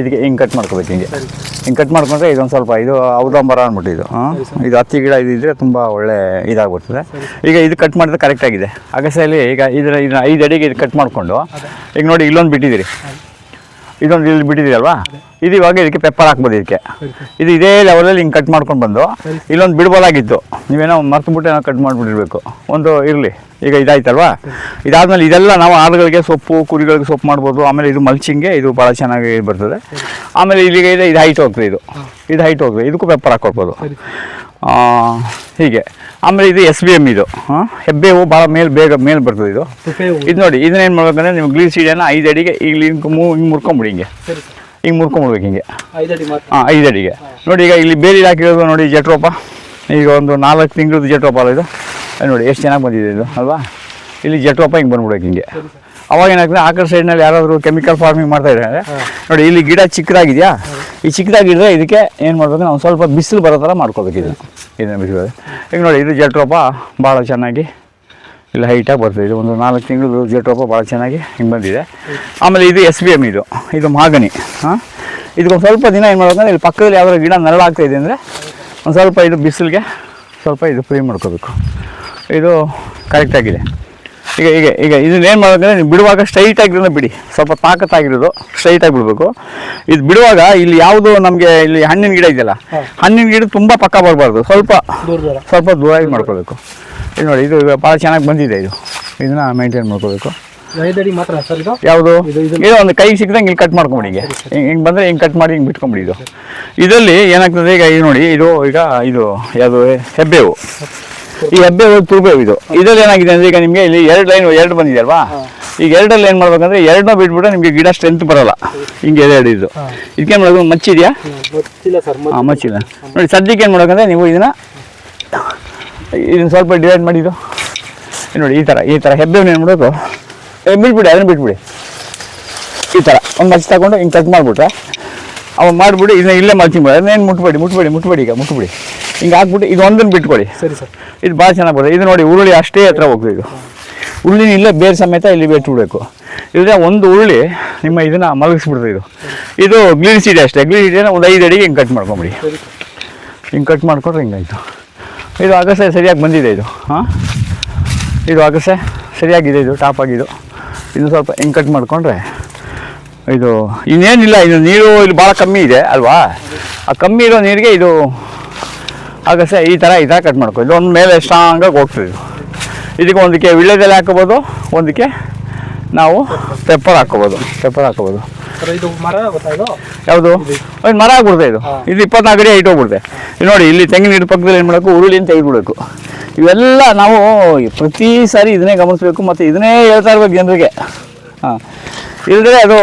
ಇದಕ್ಕೆ ಹಿಂಗೆ ಕಟ್ ಮಾಡ್ಕೋಬೇಕು ಹಿಂಗೆ. ಹಿಂಗೆ ಕಟ್ ಮಾಡ್ಕೊಂಡ್ರೆ ಇದೊಂದು ಸ್ವಲ್ಪ ಇದು ಔದಂಬರ ಅಂದ್ಬಿಟ್ಟು ಇದು ಹಾಂ? ಇದು ಹತ್ತಿ ಗಿಡ ಇದಿದ್ರೆ ತುಂಬ ಒಳ್ಳೆ ಇದಾಗ್ಬಿಡ್ತದೆ. ಈಗ ಇದು ಕಟ್ ಮಾಡಿದ್ರೆ ಕರೆಕ್ಟ್ ಆಗಿದೆ. ಅಗಸೆಯಲ್ಲಿ ಈಗ ಇದರ ಇದನ್ನ ಐದು ಅಡಿಗೆ ಇದು ಕಟ್ ಮಾಡಿಕೊಂಡು ಈಗ ನೋಡಿ ಇಲ್ಲೊಂದು ಬಿಟ್ಟಿದ್ದೀರಿ. ಇದೊಂದು ಇಲ್ಲಿ ಬಿಟ್ಟಿದ್ದೀರಲ್ವಾ? ಇದು ಇವಾಗ ಇದಕ್ಕೆ ಪೆಪ್ಪರ್ ಹಾಕ್ಬೋದು ಇದಕ್ಕೆ. ಇದು ಇದೇ ಲೆವೆಲಲ್ಲಿ ಹಿಂಗೆ ಕಟ್ ಮಾಡ್ಕೊಂಡು ಬಂದು ಇಲ್ಲೊಂದು ಬಿಡ್ಬೋದಾಗಿತ್ತು. ನೀವೇನೋ ಮರ್ತು ಬಿಟ್ಟು ಏನೋ ಕಟ್ ಮಾಡಿಬಿಟ್ಟಿರಬೇಕು. ಒಂದು ಇರಲಿ. ಈಗ ಇದಾಯ್ತಲ್ವಾ? ಇದಾದ್ಮೇಲೆ ಇದೆಲ್ಲ ನಾವು ಆಡುಗಳಿಗೆ ಸೊಪ್ಪು ಕುರಿಗಳಿಗೆ ಸೊಪ್ಪು ಮಾಡ್ಬೋದು. ಆಮೇಲೆ ಇದು ಮಲ್ಚಿಂಗೆ ಇದು ಭಾಳ ಚೆನ್ನಾಗಿ ಬರ್ತದೆ. ಆಮೇಲೆ ಇಲ್ಲಿಗೆ ಇದೆ ಇದು ಹೈಟ್ ಹೋಗ್ತದೆ ಇದು. ಇದು ಹೈಟ್ ಹೋಗ್ತದೆ. ಇದಕ್ಕೂ ಪೆಪ್ಪರ್ ಹಾಕ್ಕೊಡ್ಬೋದು ಆ, ಹೀಗೆ. ಆಮೇಲೆ ಇದು ಎಸ್ ಬಿ ಎಂ ಇದು. ಹೆಬ್ಬೆ ಹೂವು ಭಾಳ ಮೇಲೆ ಬೇಗ ಮೇಲೆ ಬರ್ತದೆ ಇದು. ಇದು ನೋಡಿ ಇದನ್ನೇನು ಮಾಡ್ಬೇಕಂದ್ರೆ ನೀವು ಗ್ಲೀನ್ ಸೀಡಿಯನ್ನು ಐದು ಅಡಿಗೆ ಈಗ ಹಿಂಗೆ ಮೂ ಹಿಂಗೆ ಮುರ್ಕೊಂಬಿಡಿ ಹಿಂಗೆ. ಹಿಂಗೆ ಮುರ್ಕೊಂಬಿಡ್ಬೇಕು ಹಿಂಗೆ. ಹಾಂ ಐದು ಅಡಿಗೆ. ನೋಡಿ ಈಗ ಇಲ್ಲಿ ಬೇರೆ ಹಾಕಿರೋದು ನೋಡಿ ಜಟ್ರೋಪ ಈಗ ಒಂದು ನಾಲ್ಕು ತಿಂಗಳದ್ದು ಜಟ್ರೋಪ ಅಲ್ಲ ಇದು. ನೋಡಿ ಎಷ್ಟು ಚೆನ್ನಾಗಿ ಬಂದಿದೆ ಇದು ಅಲ್ವಾ? ಇಲ್ಲಿ ಜಟ್ರೋಪ ಹಿಂಗೆ ಬಂದ್ಬಿಡೋಕೆ ಹಿಂಗೆ. ಅವಾಗ ಏನಾಗ್ತದೆ ಆ ಕಡೆ ಸೈಡ್ನಲ್ಲಿ ಯಾರಾದರೂ ಕೆಮಿಕಲ್ ಫಾರ್ಮಿಂಗ್ ಮಾಡ್ತಾ ಇದ್ದಾರೆ. ನೋಡಿ ಇಲ್ಲಿ ಗಿಡ ಚಿಕ್ಕದಾಗಿದೆಯಾ? ಈ ಚಿಕ್ಕದಾಗಿದ್ರೆ ಇದಕ್ಕೆ ಏನು ಮಾಡ್ಬೇಕು ನಾವು ಸ್ವಲ್ಪ ಬಿಸಿಲು ಬರೋ ಥರ ಮಾಡ್ಕೋಬೇಕು ಇದು ಇದನ್ನು ಬಿಸಿಲು. ಈಗ ನೋಡಿ ಇದು ಜಟ್ರೋಪ ಭಾಳ ಚೆನ್ನಾಗಿ ಇಲ್ಲಿ ಹೈಟಾಗಿ ಬರ್ತದೆ. ಇದು ಒಂದು ನಾಲ್ಕು ತಿಂಗಳು ಜೇಟೋಪ ಭಾಳ ಚೆನ್ನಾಗಿ ಹಿಂಗೆ ಬಂದಿದೆ. ಆಮೇಲೆ ಇದು ಎಸ್ ಬಿ ಎಂ ಇದು. ಇದು ಮಾಗನಿ ಹಾಂ? ಇದಕ್ಕೊಂದು ಸ್ವಲ್ಪ ದಿನ ಏನು ಮಾಡ್ಬೇಕಂದ್ರೆ ಇಲ್ಲಿ ಪಕ್ಕದಲ್ಲಿ ಯಾವ್ದಾದ್ರು ಗಿಡ ನರಳಾಗ್ತಾ ಇದೆ ಅಂದರೆ ಒಂದು ಸ್ವಲ್ಪ ಇದು ಬಿಸಿಲಿಗೆ ಸ್ವಲ್ಪ ಇದು ಫ್ರೀ ಮಾಡ್ಕೋಬೇಕು. ಇದು ಕರೆಕ್ಟಾಗಿದೆ ಈಗ ಈಗ ಈಗ ಇದನ್ನ ಏನು ಮಾಡೋದಂದ್ರೆ ನೀವು ಬಿಡುವಾಗ ಸ್ಟ್ರೈಟ್ ಆಗಿರೋದನ್ನ ಬಿಡಿ. ಸ್ವಲ್ಪ ತಾಕತ್ತಾಗಿರೋದು ಸ್ಟ್ರೈಟಾಗಿ ಬಿಡಬೇಕು. ಇದು ಬಿಡುವಾಗ ಇಲ್ಲಿ ಯಾವುದು ನಮಗೆ ಇಲ್ಲಿ ಹಣ್ಣಿನ ಗಿಡ ಇದೆಯಲ್ಲ ಹಣ್ಣಿನ ಗಿಡ ತುಂಬ ಪಕ್ಕ ಬರಬಾರ್ದು. ಸ್ವಲ್ಪ ಸ್ವಲ್ಪ ದೂರ. ಸ್ವಲ್ಪ ದೂರಾಗಿ ಮಾಡ್ಕೋಬೇಕು. ಇದು ನೋಡಿ ಇದು ಭಾಳ ಚೆನ್ನಾಗಿ ಬಂದಿದೆ ಇದು. ಇದನ್ನ ಮೇಂಟೈನ್ ಮಾಡ್ಕೋಬೇಕು. ಐದಡಿ ಮಾತ್ರ ಸರ್ ಇದು? ಯಾವುದು? ಇದು- ಒಂದು ಕೈ ಸಿಕ್ಕಿದಂಗೆ ಇಲ್ಲಿ ಕಟ್ ಮಾಡ್ಕೊಂಬಿಡಿ ಹಿಂಗೆ ಹಿಂಗೆ ಬಂದರೆ ಹಿಂಗೆ ಕಟ್ ಮಾಡಿ ಹಿಂಗೆ ಬಿಟ್ಕೊಂಬಿಡಿ ಇದು. ಇದರಲ್ಲಿ ಏನಾಗ್ತದೆ ಈಗ ಈಗ ನೋಡಿ ಇದು ಈಗ ಇದು ಯಾವುದು ಹೆಬ್ಬೇವು. ಈ ಹೆಬ್ಬೇವು ತುರ್ಬೇವು ಇದು. ಇದರಲ್ಲಿ ಏನಾಗಿದೆ ಅಂದರೆ ಈಗ ನಿಮಗೆ ಇಲ್ಲಿ ಎರಡು ಲೈನ್ ಎರಡು ಬಂದಿದೆ ಅಲ್ವಾ? ಈಗ ಎರಡಲ್ಲಿ ಏನು ಮಾಡ್ಬೇಕಂದ್ರೆ ಎರಡನ್ನೂ ಬಿಟ್ಬಿಟ್ರೆ ನಿಮಗೆ ಗಿಡ ಸ್ಟ್ರೆಂತ್ ಬರಲ್ಲ. ಹಿಂಗೆ ಎರಡು ಇದು. ಇದಕ್ಕೇನು ಮಾಡೋದು ಮಚ್ಚಿದೆಯಾ ಹಾಂ ಮಚ್ಚಿಲ್ಲ ನೋಡಿ ಸದ್ಯಕ್ಕೆ ಏನು ಮಾಡ್ಬೇಕಂದ್ರೆ ನೀವು ಇದನ್ನ ಇದನ್ನ ಸ್ವಲ್ಪ ಡಿವೈಡ್ ಮಾಡಿದ್ದು ನೋಡಿ ಈ ಥರ ಈ ಥರ ಹೆಬ್ಬೇವು ಏನು ಏ, ಬಿಟ್ಬಿಡಿ ಅದನ್ನು ಬಿಟ್ಬಿಡಿ. ಈ ಥರ ಒಂದು ಮಲ್ಚಿ ತಗೊಂಡು ಹಿಂಗೆ ಕಟ್ ಮಾಡಿಬಿಟ್ರೆ ಅವ್ ಮಾಡಿಬಿಡಿ ಇದನ್ನ ಇಲ್ಲೇ ಮಲ್ಚಿಂಗ್ ಮಾಡಿ. ಅದನ್ನೇನು ಮುಟ್ಬೇಡಿ ಮುಟ್ಬೇಡಿ ಮುಟ್ಬೇಡಿ ಈಗ ಮುಟ್ಬಿಡಿ. ಹಿಂಗೆ ಹಾಕ್ಬಿಟ್ಟು ಇದು ಒಂದನ್ನು ಬಿಟ್ಕೊಡಿ. ಸರಿ ಸರ್. ಇದು ಭಾಳ ಚೆನ್ನಾಗಿ ಬರ್ತದೆ ಇದು ನೋಡಿ ಉರುಳಿ ಅಷ್ಟೇ ಹತ್ರ ಹೋಗ್ಬೇಕು ಇದು. ಉರುಳಿನ ಇಲ್ಲೇ ಬೇರೆ ಸಮೇತ ಇಲ್ಲಿ ಬಿಟ್ಬಿಡ್ಬೇಕು ಇಲ್ಲದೆ ಒಂದು ಉರುಳಿ ನಿಮ್ಮ ಇದನ್ನು ಮಲಗಿಸ್ಬಿಡ್ತು ಇದು. ಇದು ಗ್ಲೀನ್ ಸೀಡಿ ಅಷ್ಟೇ. ಗ್ಲೀನ್ ಸೀಡೆನ ಒಂದು ಐದು ಅಡಿಗೆ ಹಿಂಗೆ ಕಟ್ ಮಾಡ್ಕೊಂಬಿಡಿ. ಹಿಂಗೆ ಕಟ್ ಮಾಡಿಕೊಟ್ರೆ ಹಿಂಗಾಯ್ತು. ಇದು ಅಗಸೆ ಸರಿಯಾಗಿ ಬಂದಿದೆ ಇದು. ಹಾಂ? ಇದು ಅಗಸೆ ಸರಿಯಾಗಿದೆ ಇದು ಟಾಪ್ ಆಗಿದ್ದು ಇದು ಸ್ವಲ್ಪ ಹಿಂಗೆ ಕಟ್ ಮಾಡಿಕೊಂಡ್ರೆ ಇದು ಇನ್ನೇನಿಲ್ಲ, ಇದು ನೀರು ಇಲ್ಲಿ ಭಾಳ ಕಮ್ಮಿ ಇದೆ ಅಲ್ವಾ? ಆ ಕಮ್ಮಿ ಇರೋ ನೀರಿಗೆ ಇದು ಅಗಸೆ ಈ ಥರ ಈ ಥರ ಕಟ್ ಮಾಡ್ಕೊ. ಇದು ಒಂದು ಮೇಲೆ ಸ್ಟ್ರಾಂಗಾಗಿ ಹೋಗ್ತದೆ ಇದು. ಇದಕ್ಕೆ ಒಂದಕ್ಕೆ ವಿಳ್ಳೆದೆಲೆ ಹಾಕೋಬೋದು, ಒಂದಕ್ಕೆ ನಾವು ಪೆಪ್ಪರ್ ಹಾಕೋಬೋದು ಪೆಪ್ಪರ್ ಹಾಕೋಬೋದು. ಇದು ಮರ ಗೊತ್ತಾ ಇದು ಯಾವುದು ಒಂದು ಮರ ಆಗ್ಬಿಡುತ್ತೆ ಇದು. ಇದು ಇಪ್ಪತ್ನಾಲ್ಕು ಅಡಿ ಹೈಟ್ ಹೋಗ್ಬಿಡುತ್ತೆ. ನೋಡಿ ಇಲ್ಲಿ ತೆಂಗಿನ ಗಿಡ ಪಕ್ಕದಲ್ಲಿ ಏನು ಮಾಡಬೇಕು? ಉರುಳಿನ ತೆಗೆದ್ಬಿಡ್ಬೇಕು ಇವೆಲ್ಲ ನಾವು ಪ್ರತಿ ಸಾರಿ ಇದನ್ನೇ ಗಮನಿಸ್ಬೇಕು ಮತ್ತು ಇದನ್ನೇ ಹೇಳ್ತಾ ಇರ್ಬೇಕು ಜನರಿಗೆ. ಹಾಂ. ಇಲ್ಲದ್ರೆ ಅದು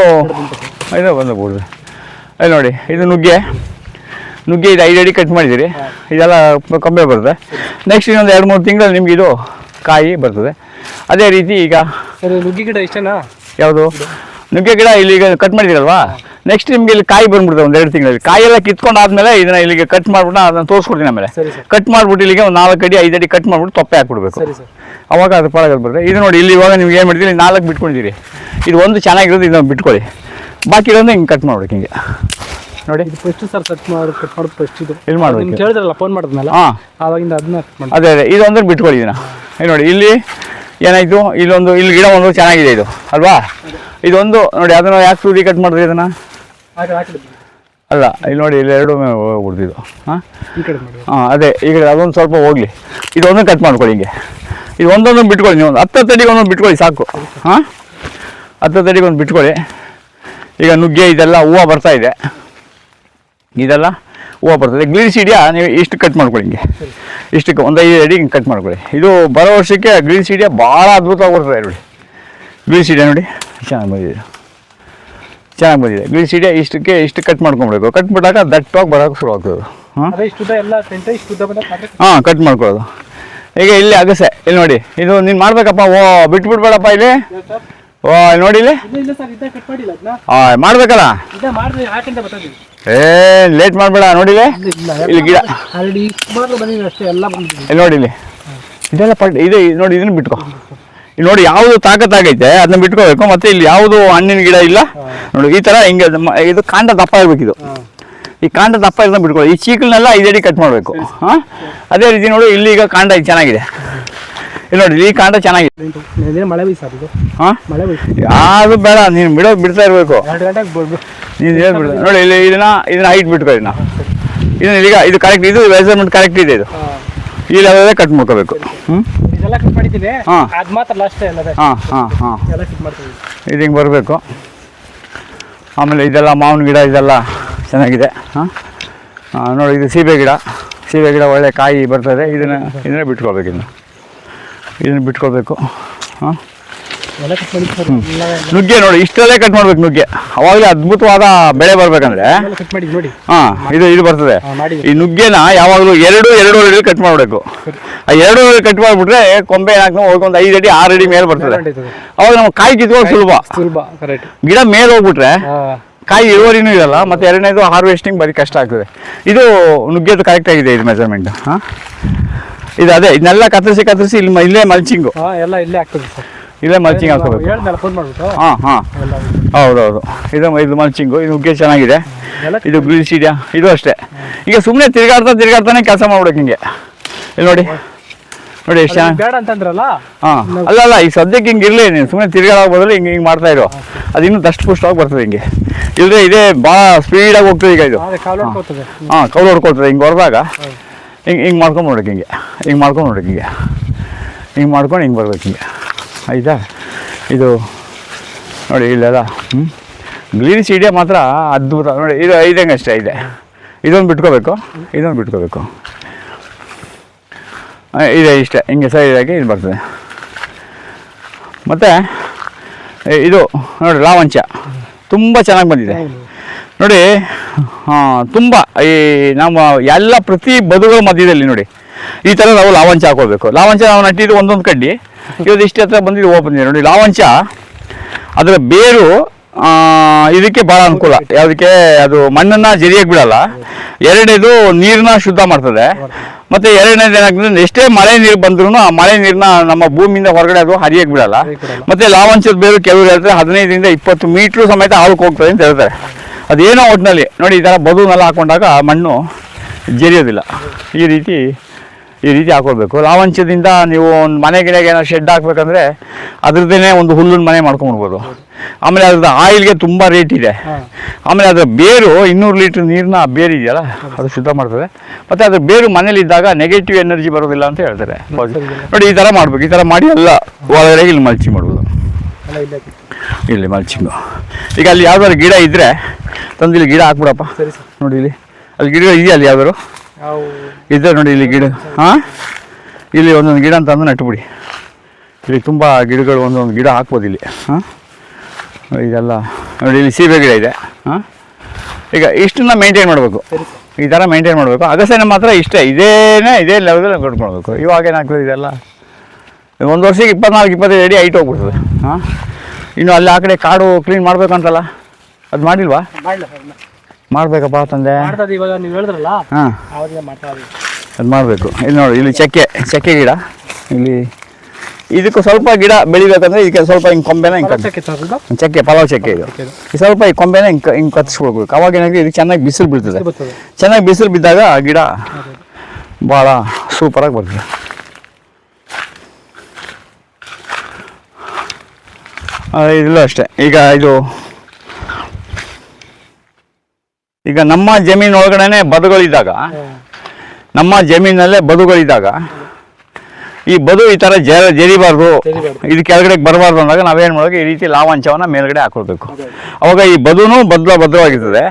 ಇದು ಬಂದುಬಿಡುತ್ತೆ ಅದು ನೋಡಿ ಇದು ನುಗ್ಗೆ. ನುಗ್ಗೆ ಇದು ಐದು ಅಡಿ ಕಟ್ ಮಾಡಿದ್ದೀರಿ. ಇದೆಲ್ಲ ಕೊಂಬೆ ಬರುತ್ತೆ. ನೆಕ್ಸ್ಟ್ ಇನ್ನೊಂದು ಎರಡು ಮೂರು ತಿಂಗಳಲ್ಲಿ ನಿಮ್ಗೆ ಇದು ಕಾಯಿ ಬರ್ತದೆ. ಅದೇ ರೀತಿ ಈಗ ನುಗ್ಗಿ ಗಿಡ ಇಷ್ಟನಾ? ಯಾವುದು? ನುಗ್ಗೆ ಗಿಡ ಇಲ್ಲಿ ಈಗ ಕಟ್ ಮಾಡಿದಿರಲ್ವಾ ನೆಕ್ಸ್ಟ್ ನಿಮ್ಗೆ ಇಲ್ಲಿ ಕಾಯಿ ಬಂದ್ಬಿಡ್ತದೆ ಒಂದು ಎರಡು ತಿಂಗಳಲ್ಲಿ. ಕಾಯಿ ಎಲ್ಲ ಕಿತ್ಕೊಂಡು ಆದ್ಮೇಲೆ ಇದನ್ನ ಇಲ್ಲಿಗೆ ಕಟ್ ಮಾಡ್ಬಿಟ್ಟು ಅದನ್ನ ತೋರಿಸ್ಕೊಡ್ತೀನಿ ಆಮೇಲೆ. ಕಟ್ ಮಾಡ್ಬಿಟ್ಟು ಇಲ್ಲಿಗೆ ಒಂದು ನಾಲ್ಕು ಅಡಿ ಐದು ಅಡಿ ಕಟ್ ಮಾಡ್ಬಿಟ್ಟು ತೊಪ್ಪೆ ಹಾಕ್ಬಿಡ್ಬೇಕು. ಅವಾಗ ಅದು ಪಳಗಲ್ ಬರುತ್ತೆ ಇದು ನೋಡಿ ಇಲ್ಲಿ ಇವಾಗ ನೀವು ಏನು ಮಾಡಿದ್ದೀರಿ ನಾಲ್ಕು ಬಿಟ್ಕೊಂಡಿದ್ದೀರಿ ಇದು ಒಂದು ಚೆನ್ನಾಗಿರೋದು ಇದನ್ನ ಬಿಟ್ಕೊಳ್ಳಿ. ಬಾಕಿ ಇರೋದು ಹಿಂಗೆ ಕಟ್ ಮಾಡ್ಬೇಕು ಹಿಂಗೆ. ನೋಡಿ. ಫಸ್ಟ್ ಸರ್ ಮಾಡಿ ಕಟ್ ಮಾಡೋದು ಫಸ್ಟ್ ಇದು. ಇಲ್ಲಿ. ನಿಮ್ಗೆ ಕೇಳಿದ್ರಲ್ಲ ಫೋನ್ ಮಾಡಿದ್ಮೇಲೆ? ಹಾಂ. ಆವಾಗಿಂದ ಅದನ್ನ cut ಮಾಡಿ ಅದೇ ಅದೇ. ಬಿಟ್ಕೊಳ್ಳಿ ಇದನ್ನ. ಇದು ನೋಡಿ ಇಲ್ಲಿ ಏನಾಯಿತು? ಇಲ್ಲೊಂದು ಇಲ್ಲಿ ಗಿಡ ಒಂದು ಚೆನ್ನಾಗಿದೆ ಇದು. ಅಲ್ವಾ? ಇದೊಂದು ನೋಡಿ ಅದನ್ನ ಯಾಕೆ ಸೂದಿ ಕಟ್ ಮಾಡಿದ್ರಿ ಇದನ್ನ? ಅಲ್ಲ ಇಲ್ಲಿ ನೋಡಿ ಇಲ್ಲಿ ಎರಡು ಹೋಗ್ಬಿಡ್ತಿದ್ದು. ಹಾಂ? ಹಾಂ ಅದೇ ಈಗ ಅದೊಂದು ಸ್ವಲ್ಪ ಹೋಗಲಿ. ಇದೊಂದು ಕಟ್ ಮಾಡ್ಕೊಳ್ಳಿ ಹಿಂಗೆ. ಇದು ಒಂದೊಂದು ಬಿಟ್ಕೊಳ್ಳಿ ನೀವು. ಒಂದು ಹತ್ತು ತಡಿಗೆ ಒಂದೊಂದು ಬಿಟ್ಕೊಳ್ಳಿ ಸಾಕು. ಹಾಂ? ಹತ್ತು ತಡಿಗೆ ಒಂದು ಬಿಟ್ಕೊಳ್ಳಿ. ಈಗ ನುಗ್ಗೆ ಇದೆಲ್ಲ ಹೂವು ಬರ್ತಾ ಇದೆ. ಇದೆಲ್ಲ ಹೂವು ಬರ್ತದೆ ಗ್ರೀನ್ ಸೀಡಿಯಾ ನೀವು ಇಷ್ಟು ಕಟ್ ಮಾಡ್ಕೊಳ್ಳಿ ಹಿಂಗೆ. ಇಷ್ಟಕ್ಕೆ ಒಂದು ಐದು ಅಡಿ ಹಿಂಗೆ ಕಟ್ ಮಾಡ್ಕೊಳ್ಳಿ. ಇದು ಬರೋ ವರ್ಷಕ್ಕೆ ಗ್ರೀನ್ ಸೀಡಿಯಾ ಭಾಳ ಅದ್ಭುತವಾಗಿ ಬರ್ತದೆ ನೋಡಿ. ಗ್ರೀನ್ ಸೀಡಿಯಾ ನೋಡಿ? ಚೆನ್ನಾಗಿ ಬಂದಿದೆ ಚೆನ್ನಾಗಿ ಬಂದಿದೆ ಸೀಡಿಯಾ ಇಷ್ಟಕ್ಕೆ ಇಷ್ಟು ಕಟ್ ಮಾಡ್ಕೊಂಬಿಡ್ಬೇಕು ಕಟ್ ಮಾಡಿದಾಗ ದಟ್ಟವಾಗಿ ಬರೋಕೆ ಶುರು ಆಗ್ತದೆ. ಹಾಂ? ಹಾಂ ಕಟ್ ಮಾಡ್ಕೊಳ್ಳೋದು. ಈಗ ಇಲ್ಲಿ ಅಗಸೆ ಇಲ್ಲಿ ನೋಡಿ. ಇದು ನೀನು ಮಾಡ್ಬೇಕಪ್ಪ. ಓ ಬಿಟ್ಬಿಡ್ಬೇಡಪ್ಪ ಇಲ್ಲಿ. ಓ ನೋಡಿ ಇಲ್ಲಿ. ಆ, ಮಾಡ್ಬೇಕಲ್ಲ? ಏ ಲೇಟ್ ಮಾಡಬೇಡ. ನೋಡಿ ಇಲ್ಲ. ಗಿಡ. ಇಲ್ಲಿ ನೋಡಿ ಇಲ್ಲಿ. ಇದೆಲ್ಲ ಪಟ್ ಇದೆ ನೋಡಿ ಇದನ್ನು ಬಿಟ್ಕೊ. ನೋಡಿ ಯಾವುದು ತಾಕತ್ತಾಗೈತೆ ಅದನ್ನ ಬಿಟ್ಕೋಬೇಕು. ಮತ್ತೆ ಇಲ್ಲಿ ಯಾವುದು ಹಣ್ಣಿನ ಗಿಡ ಇಲ್ಲ ನೋಡಿ ಈ ತರ ಹಿಂಗೆ ಇದು ಕಾಂಡ ದಪ್ಪ ಇರ್ಬೇಕು ಇದು. ಈ ಕಾಂಡ ದಪ್ಪ ಇರೋದನ್ನ ಬಿಟ್ಕೊಳ್ಳಿ. ಈ ಚೀಕಲ್ನೆಲ್ಲ ಐದಡಿ ಕಟ್ ಮಾಡಬೇಕು. ಹಾಂ? ಅದೇ ರೀತಿ ನೋಡಿ ಇಲ್ಲಿ ಈಗ ಕಾಂಡ ಚೆನ್ನಾಗಿದೆ. ಇಲ್ಲಿ ನೋಡಿ ಈ ಕಾಂಡ ಚೆನ್ನಾಗಿದೆ ಮಳೆ ಹಾಂ? ಯಾವುದು ಬೇಡ ನೀನು ಬಿಡೋ ಬಿಡ್ತಾ ಇರಬೇಕು. ಎರಡು ಏನು ನೀನು ಹೇಳ್ಬಿಡು. ನೋಡಿ ಇಲ್ಲಿ ಇದನ್ನ ಇದನ್ನ ಹೈಟ್ ಬಿಟ್ಕೊಳ್ಳಿ ಇದನ್ನ. ಇದನ್ನ ಈಗ ಇದು ಕರೆಕ್ಟ್ ಇದು ಮೆಜರ್ಮೆಂಟ್ ಕರೆಕ್ಟ್ ಇದೆ ಇದು. ಹಾಂ ಇಲ್ಲಿ ಕಟ್ ಮಾಡ್ಕೋಬೇಕು. ಹ್ಞೂ ಇದೆಲ್ಲ ಕಟ್ ಮಾಡಿದ್ದೀನಿ ಹಾ. ಅದು ಮಾತ್ರ ಲಾಸ್ಟ್ ಎಲ್ಲ ಹಾಂ ಹಾಂ ಹಾಂ. ಎಲ್ಲ ಕಟ್ ಮಾಡ್ತೀವಿ. ಇದು ಹಿಂಗೆ ಬರಬೇಕು. ಆಮೇಲೆ ಇದೆಲ್ಲ ಮಾವಿನ ಗಿಡ ಇದೆಲ್ಲ ಚೆನ್ನಾಗಿದೆ. ಹಾಂ? ನೋಡಿ ಇದು ಸೀಬೆ ಗಿಡ. ಸೀಬೆ ಗಿಡ ಒಳ್ಳೆ ಕಾಯಿ ಬರ್ತದೆ. ಇದನ್ನು ಇದನ್ನೇ ಬಿಟ್ಕೊಳ್ಬೇಕು ಇನ್ನು. ಇದನ್ನು ಬಿಟ್ಕೊಳ್ಬೇಕು ಹಾಂ? ನುಗ್ಗೆ ನೋಡಿ ಇಷ್ಟರಲ್ಲೇ ಕಟ್ ಮಾಡ್ಬೇಕು ನುಗ್ಗೆ. ಅವಾಗಲೇ ಅದ್ಭುತವಾದ ಬೆಳೆ ಬರ್ಬೇಕಂದ್ರೆ ಹಾ ಇದು ಇದು ಬರ್ತದೆ. ಈ ನುಗ್ಗೆನ ಯಾವಾಗಲೂ ಎರಡು ಎರಡೂವರೆ ಅಡಿ ಕಟ್ ಮಾಡಬೇಕು ಆ ಎರಡೂವರೆ ಕಟ್ ಮಾಡಿಬಿಟ್ರೆ ಕೊಂಬೆ ಏನಾಗ್ತದೆ ಒಂದು ಐದು ಅಡಿ ಆರು ಅಡಿ ಮೇಲೆ ಬರ್ತದೆ. ಅವಾಗ ನಮ್ಗೆ ಕಾಯಿ ಕಿತ್ಕೊಂಡು ಸುಲಭ. ಗಿಡ ಮೇಲೆ ಹೋಗ್ಬಿಟ್ರೆ ಕಾಯಿ ಇಳುವರಿನೂ ಇರಲ್ಲ ಮತ್ತೆ ಎರಡನೇದು ಹಾರ್ವೆಸ್ಟಿಂಗ್ ಬರೀ ಕಷ್ಟ ಆಗ್ತದೆ. ಇದು ನುಗ್ಗೆದು ಕರೆಕ್ಟ್ ಆಗಿದೆ ಇದು ಮೆಜರ್ಮೆಂಟ್ ಹಾಂ. ಇದು ಅದೇ ಇದನ್ನೆಲ್ಲ ಕತ್ತರಿಸಿ ಕತ್ತರಿಸಿ ಇಲ್ಲಿ ಇಲ್ಲೇ ಮಲ್ಚಿಂಗು ಎಲ್ಲ ಇಲ್ಲೇ ಆಗ್ತದೆ ಸರ್. ಇಲ್ಲೇ ಮಲ್ಚಿಂಗ್ ಹಾಕೋಬೇಕು ಹಾಂ ಹಾಂ. ಹೌದೌದು. ಇದು ಇದು ಮಲ್ಚಿಂಗು ಇದು ನುಗ್ಗೆ ಚೆನ್ನಾಗಿದೆ. ಇದು ಗ್ರೀಸ್ ಇದೆಯಾ ಇದು ಅಷ್ಟೇ. ಈಗ ಸುಮ್ಮನೆ ತಿರ್ಗಾಡ್ತಾ ತಿರ್ಗಾಡ್ತಾನೆ ಕೆಲಸ ಮಾಡ್ಬೇಕು ಹಿಂಗೆ. ಇಲ್ಲಿ ನೋಡಿ. ನೋಡಿ ಎಷ್ಟು ಚೆನ್ನಾಗಿ ಅಂತಂದ್ರಲ್ಲ? ಹಾಂ. ಅಲ್ಲ ಅಲ್ಲ ಈಗ ಸದ್ಯಕ್ಕೆ ಹಿಂಗೆ ಇರಲಿ ನೀನು. ಸುಮ್ಮನೆ ತಿರ್ಗಾಡೋ ಬದಲು ಹಿಂಗೆ ಹಿಂಗೆ ಮಾಡ್ತಾ ಇರೋ. ಅದು ಇನ್ನೂ ದಷ್ಟು ಪುಷ್ಟವಾಗಿ ಬರ್ತದೆ ಹಿಂಗೆ. ಇಲ್ಲದೆ ಇದೇ ಭಾಳ ಸ್ಪೀಡಾಗಿ ಹೋಗ್ತದೆ ಈಗ ಇದು. ಹಾಂ. ಕೌಲು ಹೊಡ್ಕೊಳ್ತದೆ. ಹಿಂಗೆ ಹೊಡೆದಾಗ ಹಿಂಗೆ ಹಿಂಗೆ ಮಾಡ್ಕೊಂಡು ನೋಡಕ್ಕೆ ಹಿಂಗೆ. ಹಿಂಗೆ ಮಾಡ್ಕೊಂಡು ನೋಡಕ್ಕೆ ಹಿಂಗೆ. ಹಿಂಗೆ ಮಾಡ್ಕೊಂಡು ಹಿಂಗೆ ಬರ್ಬೇಕು ಹಿಂಗೆ. ಆಯಿತಾ ಇದು ನೋಡಿ ಇಲ್ಲೆಲ್ಲ ಹ್ಞೂ ಗ್ರೀನ್ ಸೀಡೆ ಮಾತ್ರ ಅದ್ಭುತ. ನೋಡಿ, ಇದು ಐದಂಗೆ ಅಷ್ಟೇ ಇದೆ ಇದೊಂದು ಬಿಟ್ಕೋಬೇಕು. ಇದೊಂದು ಬಿಟ್ಕೋಬೇಕು. ಇದೆ ಇಷ್ಟೇ. ಹಿಂಗೆ ಸೈಡಾಗಿ ಇದು ಬರ್ತದೆ. ಮತ್ತು ಇದು ನೋಡಿ ಲಾವಂಚ. ತುಂಬ ಚೆನ್ನಾಗಿ ಬಂದಿದೆ. ನೋಡಿ ತುಂಬ ಈ ನಮ್ಮ ಎಲ್ಲ ಪ್ರತಿ ಬದುಗಳ ಮಧ್ಯದಲ್ಲಿ ನೋಡಿ, ಈ ಥರ ನಾವು ಲಾವಂಚ ಹಾಕೋಬೇಕು. ಲಾವಂಚ ನಾವು ನಟ್ಟಿದ್ದು ಒಂದೊಂದು ಕಡ್ಡಿ. ಇವತ್ತು ಇಷ್ಟು ಹತ್ರ ಬಂದಿದ್ದು ಓಪನ್ ನೋಡಿ, ಲಾವಂಚ. ಅದರ ಬೇರು ಇದಕ್ಕೆ ಭಾಳ ಅನುಕೂಲ. ಯಾವುದಕ್ಕೆ, ಅದು ಮಣ್ಣನ್ನು ಜರಿಯಕ್ಕೆ ಬಿಡಲ್ಲ. ಎರಡನೇದು ನೀರನ್ನ ಶುದ್ಧ ಮಾಡ್ತದೆ. ಮತ್ತೆ ಎರಡನೇದು ಏನಾಗ್ತದೆ, ಎಷ್ಟೇ ಮಳೆ ನೀರು ಬಂದ್ರೂ ಆ ಮಳೆ ನೀರನ್ನ ನಮ್ಮ ಭೂಮಿಯಿಂದ ಹೊರಗಡೆ ಅದು ಹರಿಯಕ್ಕೆ ಬಿಡಲ್ಲ. ಮತ್ತು ಲಾವಂಚದ ಬೇರು ಕೆಲವರು ಹೇಳ್ತಾರೆ, ಹದಿನೈದರಿಂದ ಇಪ್ಪತ್ತು ಮೀಟ್ರು ಸಮೇತ ಆಳಕ್ಕೆ ಹೋಗ್ತದೆ ಅಂತ ಹೇಳ್ತಾರೆ. ಅದೇನೋ ಒಟ್ಟಿನಲ್ಲಿ ನೋಡಿ, ಈ ಥರ ಬದುನೆಲ್ಲ ಹಾಕೊಂಡಾಗ ಮಣ್ಣು ಜರಿಯೋದಿಲ್ಲ. ಈ ರೀತಿ ಈ ರೀತಿ ಹಾಕೊಳ್ಬೇಕು. ಲಾವಂಚದಿಂದ ನೀವು ಒಂದು ಮನೆ ಗಿಡಗೆ ಏನೋ ಶೆಡ್ ಹಾಕ್ಬೇಕಂದ್ರೆ ಅದ್ರದ್ದೇ ಒಂದು ಹುಲ್ಲಿನ ಮನೆ ಮಾಡ್ಕೊಂಡ್ಬಿಡ್ಬೋದು. ಆಮೇಲೆ ಅದ್ರದ್ದು ಆಯಿಲ್ಗೆ ತುಂಬ ರೇಟ್ ಇದೆ. ಆಮೇಲೆ ಅದರ ಬೇರು ಇನ್ನೂರು ಲೀಟ್ರ್ ನೀರನ್ನ ಬೇರು ಇದೆಯಲ್ಲ ಅದು ಶುದ್ಧ ಮಾಡ್ತದೆ. ಮತ್ತು ಅದ್ರ ಬೇರು ಮನೇಲಿದ್ದಾಗ ನೆಗೆಟಿವ್ ಎನರ್ಜಿ ಬರೋದಿಲ್ಲ ಅಂತ ಹೇಳ್ತಾರೆ. ನೋಡಿ ಈ ಥರ ಮಾಡಬೇಕು. ಈ ಥರ ಮಾಡಿ ಎಲ್ಲ ಒಳಗಡೆ ಇಲ್ಲಿ ಮಲ್ಚಿ ಮಾಡ್ಬೋದು. ಇಲ್ಲೇ ಮಲ್ಚಿಂಗು ಈಗ ಅಲ್ಲಿ ಯಾವ್ದಾದ್ರು ಗಿಡ ಇದ್ದರೆ ತಂದು ಇಲ್ಲಿ ಗಿಡ ಹಾಕ್ಬಿಡಪ್ಪ. ಸರಿ ಸರ್. ನೋಡಿ ಇಲ್ಲಿ. ಅಲ್ಲಿ ಗಿಡ ಇದೆಯಾ ಅಲ್ಲಿ ಯಾವ್ದಾದ್ರು? ಯಾವ ಇದೆ ನೋಡಿ ಇಲ್ಲಿ ಗಿಡ. ಹಾಂ? ಇಲ್ಲಿ ಒಂದೊಂದು ಗಿಡ ಅಂತ ಅಂದು ನಟ್ಬಿಡಿ. ಇಲ್ಲಿ ತುಂಬ ಗಿಡಗಳು ಒಂದೊಂದು ಗಿಡ ಹಾಕ್ಬೋದು ಇಲ್ಲಿ. ಹಾಂ? ಇದೆಲ್ಲ ನೋಡಿ ಇಲ್ಲಿ ಸೀಬೆ ಗಿಡ ಇದೆ. ಹಾಂ? ಈಗ ಇಷ್ಟನ್ನ ಮೇಂಟೈನ್ ಮಾಡಬೇಕು. ಈ ಥರ ಮೇಂಟೈನ್ ಮಾಡಬೇಕು. ಅಗಸೆನ ಮಾತ್ರ ಇಷ್ಟೇ. ಇದೇನೇ ಇದೇ ಲೆವೆಲಲ್ಲಿ ಕಟ್ಕೊಳ್ಬೇಕು. ಇವಾಗ ಏನಾಗ್ತದೆ ಇದೆಲ್ಲ? ಒಂದು ವರ್ಷಕ್ಕೆ ಇಪ್ಪತ್ನಾಲ್ಕು ಇಪ್ಪತ್ತೈದು ಅಡಿ ಐಟ್ ಹೋಗ್ಬಿಡ್ತದೆ. ಹಾಂ? ಇನ್ನು ಅಲ್ಲಿ ಆ ಕಡೆ ಕಾಡು ಕ್ಲೀನ್ ಮಾಡ್ಬೇಕಂತಲ್ಲ? ಅದು ಮಾಡಿಲ್ವಾ. ಮಾಡಬೇಕಪ್ಪ ತಂದೆ. ಇವಾಗ ನೀವು ಹೇಳಿದ್ರಲ್ಲ ಹಾಂ. ಅದು ಮಾಡಬೇಕು. ಇಲ್ಲಿ ನೋಡಿ ಇಲ್ಲಿ ಚಕ್ಕೆ ಚಕ್ಕೆ ಗಿಡ. ಇಲ್ಲಿ ಇದಕ್ಕೂ ಸ್ವಲ್ಪ ಗಿಡ ಬೆಳಿಬೇಕಂದ್ರೆ ಇದಕ್ಕೆ ಸ್ವಲ್ಪ ಹಿಂಗೆ ಕೊಂಬೆನ ಹಿಂಗೆ ಚಕ್ಕೆ ಪಲಾವ್ ಚಕ್ಕೆ ಇದು. ಈ ಸ್ವಲ್ಪ ಈ ಕೊಂಬೆನ ಹಿಂಗೆ ಹಿಂಗೆ ಕತ್ತಿಸ್ಕೊಳ್ಬೇಕು ಅವಾಗ ಏನಾಗಿ ಇದು ಚೆನ್ನಾಗಿ ಬಿಸಿಲು ಬೀಳ್ತದೆ ಚೆನ್ನಾಗಿ ಬಿಸಿಲು ಬಿದ್ದಾಗ ಆ ಗಿಡ ಭಾಳ ಸೂಪರಾಗಿ ಬರ್ತದೆ. ಇದಿಲ್ಲ ಅಷ್ಟೇ. ಈಗ ಇದು ಈಗ ನಮ್ಮ ಜಮೀನು ಒಳಗಡೆನೆ ಬದುಗಳಿದ್ದಾಗ ನಮ್ಮ ಜಮೀನಲ್ಲೇ ಬದುಗಳಿದ್ದಾಗ ಈ ಬದು ಈ ಥರ ಜರ ಜರಿಬಾರ್ದು. ಇದು ಕೆಳಗಡೆ ಬರಬಾರ್ದು ಅಂದಾಗ ನಾವೇನು ಮಾಡೋದು ಈ ರೀತಿ ಲಾವಂಚವನ್ನ ಮೇಲ್ಗಡೆ ಹಾಕೊಳ್ಬೇಕು. ಅವಾಗ ಈ ಬದುನು ಭದ್ರ ಭದ್ರವಾಗಿರ್ತದೆ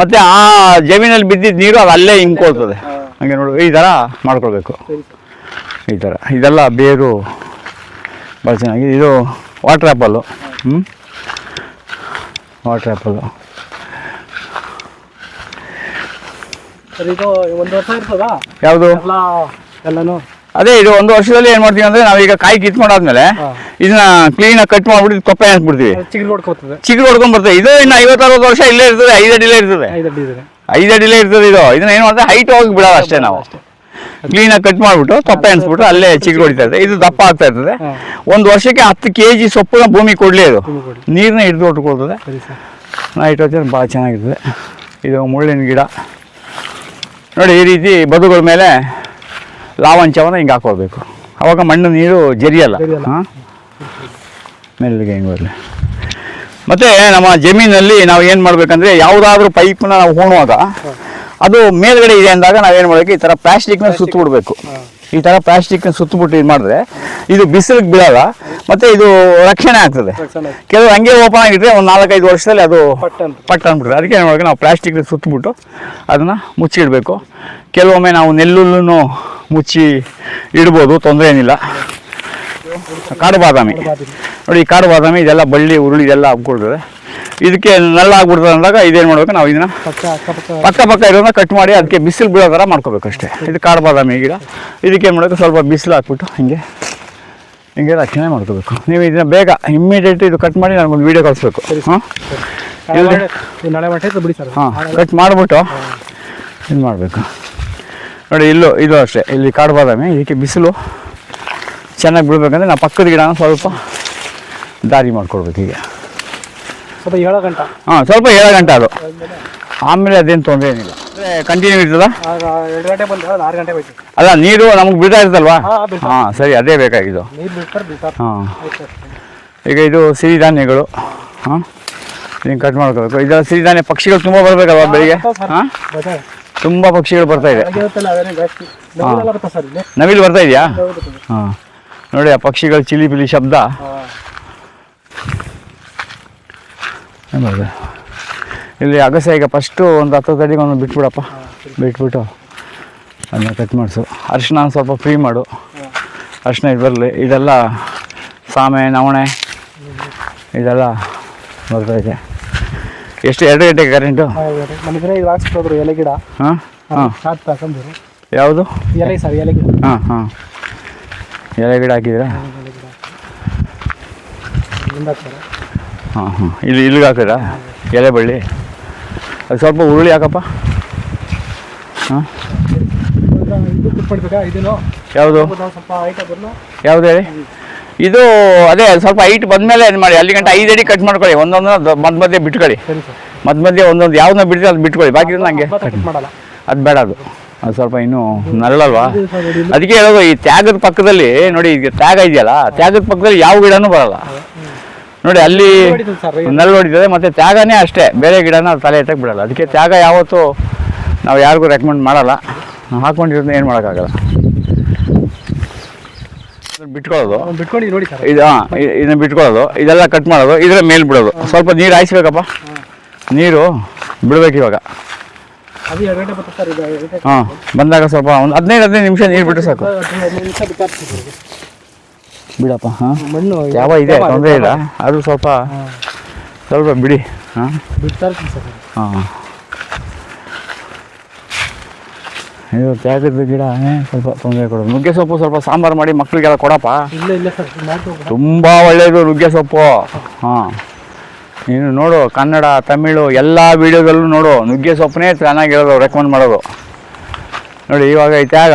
ಮತ್ತೆ ಆ ಜಮೀನಲ್ಲಿ ಬಿದ್ದಿದ್ದ ನೀರು ಅದು ಅಲ್ಲೇ ಹಿಂಕೊಳ್ತದೆ ಹಂಗೆ ನೋಡು ಈ ಥರ ಮಾಡ್ಕೊಳ್ಬೇಕು. ಈ ಥರ ಇದೆಲ್ಲ ಬೇರು ಭಾಳ ಚೆನ್ನಾಗಿ. ಇದು ವಾಟರ್ ಆ್ಯಪಲ್ಲು ಹ್ಞೂ ವಾಟರ್ ಆ್ಯಪಲ್ಲು ಸರ್ ಇದು ಒಂದು ವರ್ಷ ಇರ್ತದಾ? ಯಾವುದು? ಎಲ್ಲ ಎಲ್ಲನೂ? ಅದೇ ಇದು ಒಂದು ವರ್ಷದಲ್ಲಿ ಏನು ಮಾಡ್ತೀವಿ ಅಂದ್ರೆ ನಾವೀಗ ಕಾಯಿ ಕಿತ್ಕೊಂಡಾದ್ಮೇಲೆ ಮಾಡಾದ್ಮೇಲೆ ಇದನ್ನ ಕ್ಲೀನಾಗಿ ಕಟ್ ಮಾಡ್ಬಿಟ್ಟು ಕೊಪ್ಪೆ ಹಾಕ್ಬಿಡ್ತೀವಿ. ಚಿಗುರು ಹೊಡ್ಕೋತದೆ ಚಿಗುರು ಹೊಡ್ಕೊಂಡ್ ಬರ್ತದೆ. ಇದು ಇನ್ನು ಐವತ್ತರವತ್ತು ವರ್ಷ ಇಲ್ಲೇ ಇರ್ತದೆ ಐದು ಅಡಿಲೇ ಇರ್ತದೆ. ಐದು ಅಡ್ಡಿ ಇದೆ ಐದು ಅಡಿಲೇ ಇರ್ತದೆ ಇದು. ಇದನ್ನ ಏನು ಮಾಡ್ತಾರೆ? ಹೈಟ್ ಹೋಗಿ ಬಿಡೋದು ಅಷ್ಟೇ ನಾವು. ಕ್ಲೀನ್ ಆಗಿ ಕಟ್ ಮಾಡ್ಬಿಟ್ಟು ಕೊಪ್ಪೆ ಅನ್ಸ್ಬಿಟ್ಟು ಅಲ್ಲೇ ಚಿಗುರು ಹೊಡಿತಾ ಇರ್ತದೆ. ಇದು ದಪ್ಪ ಆಗ್ತಾ ಇರ್ತದೆ. ಒಂದು ವರ್ಷಕ್ಕೆ ಹತ್ತು ಕೆ ಜಿ ಸೊಪ್ಪನ್ನ ಭೂಮಿ ಕೊಡ್ಲಿ ಅದು. ನೀರನ್ನ ಹಿಡಿದು ಹೊಟ್ಕೊಳ್ತದೆ ನೈಟ್ರೋಜನ್ ಭಾಳ ಚೆನ್ನಾಗಿರ್ತದೆ. ಇದು ಮುಳ್ಳಿನ ಗಿಡ. ನೋಡಿ ಈ ರೀತಿ ಬದುಗಳ ಮೇಲೆ ಲಾವಂಚವನ್ನು ಹಿಂಗೆ ಹಾಕೊಳ್ಬೇಕು. ಅವಾಗ ಮಣ್ಣು ನೀರು ಜರಿಯಲ್ಲ. ಮೇಲೆ ಹಾಂ? ಮೆಲ್ಲಿಗೆ ಹಿಂಗೆ ಬರಲಿ. ಮತ್ತು ನಮ್ಮ ಜಮೀನಲ್ಲಿ ನಾವು ಏನು ಮಾಡಬೇಕಂದ್ರೆ ಯಾವುದಾದ್ರೂ ಪೈಪ್ನ ನಾವು ಹೋಣುವಾಗ ಅದು ಮೇಲ್ಗಡೆ ಇದೆ ಅಂದಾಗ ನಾವೇನು ಮಾಡಬೇಕು? ಈ ಥರ ಪ್ಲಾಸ್ಟಿಕ್ನ ಸುತ್ತು ಬಿಡಬೇಕು ಹಾಂ. ಈ ಥರ ಪ್ಲಾಸ್ಟಿಕ್ ಸುತ್ತಬಿಟ್ಟು ಇದು ಮಾಡಿದ್ರೆ ಇದು ಬಿಸಿಲಿಗೆ ಬೀಳಲ್ಲ ಮತ್ತು ಇದು ರಕ್ಷಣೆ ಆಗ್ತದೆ. ಕೆಲವು ಹಂಗೆ ಓಪನ್ ಆಗಿದ್ರೆ ಒಂದು ನಾಲ್ಕೈದು ವರ್ಷದಲ್ಲಿ ಅದು ಪಟ್ಟ ಅಂದ್ಬಿಟ್ರೆ ಅದಕ್ಕೆ ಏನು ಮಾಡ್ಬೇಕು ನಾವು ಪ್ಲಾಸ್ಟಿಕ್ ಸುತ್ತಬಿಟ್ಟು ಅದನ್ನು ಮುಚ್ಚಿಡಬೇಕು. ಕೆಲವೊಮ್ಮೆ ನಾವು ನೆಲ್ಲುಲ್ಲೂ ಮುಚ್ಚಿ ಇಡ್ಬೋದು ತೊಂದರೆ ಏನಿಲ್ಲ. ಕಾಡು ಬಾದಾಮಿ. ನೋಡಿ ಈ ಕಾಡು ಬಾದಾಮಿ ಇದೆಲ್ಲ ಬಳ್ಳಿ ಉರುಳಿ ಇದೆಲ್ಲ ಹಬ್ಕೊಳ್ತದೆ ಇದಕ್ಕೆ ನಲ್ಲ ಆಗ್ಬಿಡ್ತದೆ ಅಂದಾಗ ಇದೇನು ಮಾಡ್ಬೇಕು ನಾವು ಇದನ್ನ ಪಕ್ಕ ಪಕ್ಕ. ಇರೋದನ್ನ ಕಟ್ ಮಾಡಿ ಅದಕ್ಕೆ ಬಿಸಿಲು ಬೀಳೋ ಥರ ಮಾಡ್ಕೋಬೇಕು ಅಷ್ಟೇ ಇದು ಕಾಡು ಬಾದಾಮಿ ಗಿಡ. ಇದಕ್ಕೆ ಏನು ಮಾಡಬೇಕು? ಸ್ವಲ್ಪ ಬಿಸಿಲು ಹಾಕ್ಬಿಟ್ಟು ಹಿಂಗೆ ಹಿಂಗೆ ರಕ್ಷಣೆ ಮಾಡ್ಕೋಬೇಕು. ನೀವು ಇದನ್ನ ಬೇಗ ಇಮ್ಮಿಡಿಯೇಟ್ ಇದು ಕಟ್ ಮಾಡಿ ನನಗೊಂದು ವೀಡಿಯೋ ಕಳಿಸ್ಬೇಕು. ಹಾಂ? ಹಾಂ ಕಟ್ ಮಾಡಿಬಿಟ್ಟು ಇದು ಮಾಡಬೇಕು. ನೋಡಿ ಇಲ್ಲೂ ಇದು ಅಷ್ಟೇ. ಇಲ್ಲಿ ಕಾಡು ಬಾದಾಮಿ ಇದಕ್ಕೆ ಬಿಸಿಲು. ಚೆನ್ನಾಗಿ ಬಿಡಬೇಕಂದ್ರೆ ನಾವು ಪಕ್ಕದ ಗಿಡನ ಸ್ವಲ್ಪ ದಾರಿ ಮಾಡ್ಕೊಡ್ಬೇಕು ಈಗ ಸ್ವಲ್ಪ ಏಳು ಗಂಟೆ. ಹಾಂ ಸ್ವಲ್ಪ ಏಳು ಗಂಟೆ ಅದು. ಆಮೇಲೆ ಅದೇನು ತೊಂದರೆ ಏನಿಲ್ಲ. ಅಂದರೆ ಕಂಟಿನ್ಯೂ ಇರ್ತದ? ಎರಡು ಗಂಟೆ ಬಂದು ಆರು ಗಂಟೆ ಬೇಕು ಅಲ್ಲ ನೀರು ನಮಗೆ ಬಿಡ್ತಾ ಇರ್ತಲ್ವಾ? ಹಾಂ ಸರಿ ಅದೇ ಬೇಕಾಗಿದ್ದು. ನೀರು ಬಿಡ್ತಾರೆ ಬಿಡ್ತಾರೆ. ಹಾಂ. ಈಗ ಇದು ಸಿರಿಧಾನ್ಯಗಳು ಹಾಂ? ನೀವು ಕಟ್ ಮಾಡ್ಕೋಬೇಕು? ಇದೆಲ್ಲ ಸಿರಿಧಾನ್ಯ ಪಕ್ಷಿಗಳು ತುಂಬ ಬರಬೇಕಲ್ವಾ ಬೆಳಿಗ್ಗೆ? ಹಾಂ? ತುಂಬ ಪಕ್ಷಿಗಳು ಬರ್ತಾ ಇದೆ. ನವಿಲು ಬರ್ತಾ ಇದೆಯಾ? ಹಾಂ. ನೋಡಿ ಆ ಪಕ್ಷಿಗಳು ಚಿಲಿ ಪಿಲಿ ಶಬ್ದ. ಇಲ್ಲಿ ಅಗಸ ಈಗ ಫಸ್ಟು ಒಂದು ಹತ್ತು ತಡಿಗೆ ಒಂದು ಬಿಟ್ಬಿಡಪ್ಪ. ಬಿಟ್ಬಿಟ್ಟು ಅದನ್ನ ಕಟ್ ಮಾಡಿಸು. ಅರಿಶಿನ ಸ್ವಲ್ಪ ಫ್ರೀ ಮಾಡು. ಅರಿಶಿನ ಇದು ಬರಲಿ. ಇದೆಲ್ಲ ಸಾಮೆ ನವಣೆ ಇದೆಲ್ಲ ಬರ್ತೈತೆ. ಎಷ್ಟು ಎರಡು ಗಂಟೆಗೆ ಕರೆಂಟು ಎಲೆ ಗಿಡ. ಹಾಂ? ಹಾಂ. ಯಾವುದು? ಎಲೆ ಸರ್ ಎಲೆ ಗಿಡ. ಹಾಂ ಹಾಂ. ಎಲೆ ಗಿಡ ಹಾಕಿದ್ದೀರಾ ಎಲೆ ಗಿಡ ಇಲ್ಲಿಂದ ಹಾಕ್ತಾರೆ ಹಾಂ ಹಾಂ. ಇಲ್ಲಿ ಇಲ್ಲಿಗೆ ಹಾಕಿದ್ರಾ ಎಲೆ ಬಳ್ಳಿ? ಅದು ಸ್ವಲ್ಪ ಹುರುಳಿ ಹಾಕಪ್ಪ. ಹಾಂ. ಯಾವುದು? ಯಾವ್ದು ಹೇಳಿ? ಇದು ಅದೇ ಸ್ವಲ್ಪ ಹೈಟ್ ಬಂದಮೇಲೆ ಇದು ಮಾಡಿ. ಅಲ್ಲಿ ಗಂಟೆ ಐದು ಅಡಿ ಕಟ್ ಮಾಡ್ಕೊಳ್ಳಿ. ಒಂದೊಂದು ಮಧ್ಯ ಮಧ್ಯೆ ಬಿಟ್ಕೊಳ್ಳಿ. ಮಧ್ಯ ಮಧ್ಯೆ ಒಂದೊಂದು ಯಾವ್ದನ್ನ ಬಿಡ್ತೀವಿ ಅದು ಬಿಟ್ಕೊಳ್ಳಿ. ಬಾಕಿ ನಂಗೆ. ಕಟ್ ಮಾಡಲ್ಲ. ಅದು ಬೇಡ ಅದು. ಅದು ಸ್ವಲ್ಪ ಇನ್ನೂ ನರಳಲ್ವಾ? ಅದಕ್ಕೆ ಹೇಳೋದು ಈ ತ್ಯಾಗದ ಪಕ್ಕದಲ್ಲಿ ನೋಡಿ ಈಗ ತ್ಯಾಗ ಇದೆಯಲ್ಲ ತ್ಯಾಗದ ಪಕ್ಕದಲ್ಲಿ ಯಾವ ಗಿಡನೂ ಬರಲ್ಲ. ನೋಡಿ ಅಲ್ಲಿ ನಲ್ಲಿ ಹೊಡಿತದೆ ಮತ್ತು ತ್ಯಾಗನೇ ಅಷ್ಟೇ. ಬೇರೆ ಗಿಡನ ತಲೆ ಎತ್ತಕ್ಕೆ ಬಿಡಲ್ಲ. ಅದಕ್ಕೆ ತ್ಯಾಗ ಯಾವತ್ತೂ ನಾವು ಯಾರಿಗೂ ರೆಕಮೆಂಡ್ ಮಾಡಲ್ಲ. ನಾವು ಹಾಕೊಂಡಿರೋದನ್ನ ಏನು ಮಾಡೋಕ್ಕಾಗಲ್ಲ. ಬಿಟ್ಕೊಳ್ಳೋದು. ಬಿಟ್ಕೊಂಡು ನೋಡಿ ಸರ್. ಇದು ಹಾಂ ಇದನ್ನ ಬಿಟ್ಕೊಳ್ಳೋದು. ಇದೆಲ್ಲ ಕಟ್ ಮಾಡೋದು. ಇದರ ಮೇಲೆ ಬಿಡೋದು. ಸ್ವಲ್ಪ ನೀರು ಹಾಯಿಸ್ಬೇಕಪ್ಪ. ನೀರು ಬಿಡ್ಬೇಕು ಇವಾಗ. ಹಾಂ ಬಂದಾಗ ಸ್ವಲ್ಪ ಒಂದು ಹದಿನೈದು ಹದಿನೈದು ನಿಮಿಷ ನೀರು ಬಿಟ್ಟರೆ ಸಾಕು ಹದಿನೈದು ನಿಮಿಷ ಬಿಟ್ಟಾಕ್ತೀವಿ ಸರ್. ಬಿಡಪ್ಪ ಹಾಂ? ಮಣ್ಣು ಯಾವ ಇದೆ ತೊಂದರೆ ಇಲ್ಲ. ಆದರೂ ಸ್ವಲ್ಪ ಸ್ವಲ್ಪ ಬಿಡಿ ಹಾಂ? ಬಿಡ್ತಾ ಸರ್. ಹಾಂ. ಇದು ತ್ಯಾಗದ ಗಿಡ ಸ್ವಲ್ಪ ತೊಂದರೆ ಕೊಡೋದು ನುಗ್ಗೆ ಸೊಪ್ಪು ಸ್ವಲ್ಪ ಸಾಂಬಾರು ಮಾಡಿ ಮಕ್ಕಳಿಗೆಲ್ಲ ಕೊಡಪ್ಪ. ಇಲ್ಲ ಇಲ್ಲ ಸರ್ ಮಾಡ್ಕೋಬೇಡ ತುಂಬ ಒಳ್ಳೆಯದು ನುಗ್ಗೆ ಸೊಪ್ಪು. ಹಾಂ. ನೀನು ನೋಡು ಕನ್ನಡ ತಮಿಳು ಎಲ್ಲ ವೀಡಿಯೋದಲ್ಲೂ ನೋಡು ನುಗ್ಗೆ ಸೊಪ್ಪನ್ನೇ ಚೆನ್ನಾಗಿರೋದು ರೆಕಮೆಂಡ್ ಮಾಡೋದು. ನೋಡಿ ಇವಾಗ ಈ ತ್ಯಾಗ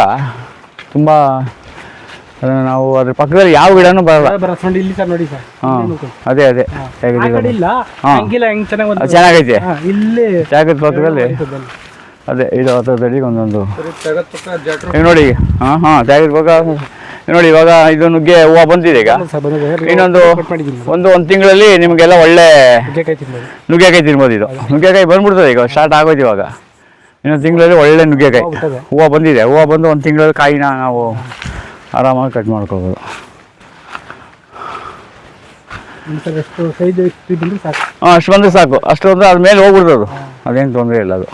ತುಂಬ ಅದನ್ನು ನಾವು ಅದ್ರ ಪಕ್ಕದಲ್ಲಿ ಯಾವ ಗಿಡನೂ ಬರಲ್ಲ. ಇಲ್ಲಿ ಸರ್ ನೋಡಿ ಸರ್. ಹಾಂ ಅದೇ ಅದೇ. ಆ ಕಡೆ ಇಲ್ಲ. ಹಾಂ. ಹಂಗಿಲ್ಲ ಹೆಂಗ್ ಚೆನ್ನಾಗಿ ಚೆನ್ನಾಗೈತೆ. ಹಾಂ ಇಲ್ಲಿ ಜಾಗದ ಪಕ್ಕದಲ್ಲಿ? ಅದೇ ಇದು ಅಡಿಗೆ ಒಂದೊಂದು. ಈಗ ನೋಡಿ ಹಾಂ ಹಾಂ ತ್ಯಾಗದ ಪಕ್ಕ ಈಗ ನೋಡಿ ಇವಾಗ ಇದು ನುಗ್ಗೆ ಹೂವು ಬಂದಿದೆ ಈಗ. ಸರ್ ಬಂದಿದೆ. ಇನ್ನೊಂದು ಕಟ್ ಮಾಡಿದ್ದೀನಿ ಒಂದು ಒಂದು ತಿಂಗಳಲ್ಲಿ ನಿಮಗೆಲ್ಲ ಒಳ್ಳೆ ನುಗ್ಗೆಕಾಯಿ ತಿನ್ಬೋದು. ಇದು. ನುಗ್ಗೆಕಾಯಿ ಬಂದ್ಬಿಡ್ತದೆ ಈಗ ಸ್ಟಾರ್ಟ್ ಆಗೋದು ಇವಾಗ. ಇನ್ನೊಂದು ತಿಂಗಳಲ್ಲಿ ಒಳ್ಳೆ ನುಗ್ಗೆಕಾಯಿ. ಹೂವು ಬಿಟ್ಟದೆ. ಹೂವು ಬಂದಿದೆ. ಹೂವು ಬಂದು ಒಂದು ತಿಂಗಳಲ್ಲಿ ಕಾಯಿನ ನಾವು ಆರಾಮಾಗಿ ಕಟ್ ಸಾಕು. ಹಾಂ ಅಷ್ಟು ಬಂದರೆ ಸಾಕು. ಅಷ್ಟು ಬಂದರೆ ಅದ್ರ ಮೇಲೆ ಹೋಗ್ಬಿಡ್ತದು ಅದೇನು ತೊಂದರೆ ಇಲ್ಲ ಅದು.